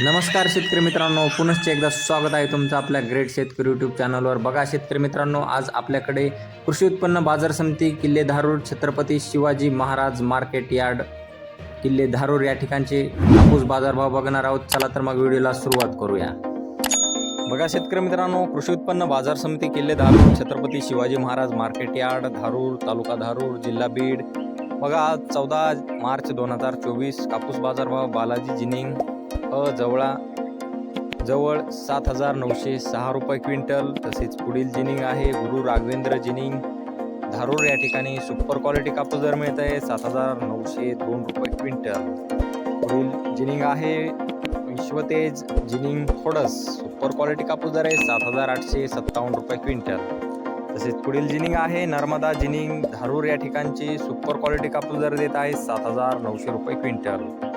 नमस्कार शेतकरी मित्रांनो पुनश्च एकदा स्वागत आहे तुमचं आपल्या ग्रेट शेतकरी यूट्यूब चॅनलवर बघा शेतकरी मित्रांनो आज आपल्याकडे कृषी उत्पन्न बाजार समिती किल्ले धारूर छत्रपती शिवाजी महाराज मार्केट यार्ड किल्ले धारूर या ठिकाणचे कापूस बाजारभाव बघणार आहोत. चला तर मग व्हिडिओला सुरुवात करूया. बघा शेतकरी मित्रांनो कृषी उत्पन्न बाजार समिती किल्ले धारूर छत्रपती शिवाजी महाराज मार्केट यार्ड धारूर तालुका धारूर जिल्हा बीड. बघा आज चौदा मार्च दोन हजार चोवीस कापूस बाजारभाव बालाजी जिनिंग. अ जवळा जवळ सात हजार नऊशे सहा रुपये क्विंटल. तसेच पुढील जिनिंग आहे गुरु राघवेंद्र जिनिंग. धारूर या ठिकाणी सुपर क्वालिटी कापूस दर मिळत आहे सात हजार नऊशे दोन रुपये क्विंटल. पुढील जिनिंग आहे विश्वतेज जिनिंग खोडस. सुपर क्वालिटी कापूस दर आहे सात हजार आठशे सत्तावन्न रुपये क्विंटल. तसेच पुढील जिनिंग आहे नर्मदा जिनिंग. धारूर या ठिकाणची सुपर क्वालिटी कापूस दर देत आहे सात हजार नऊशे रुपये क्विंटल.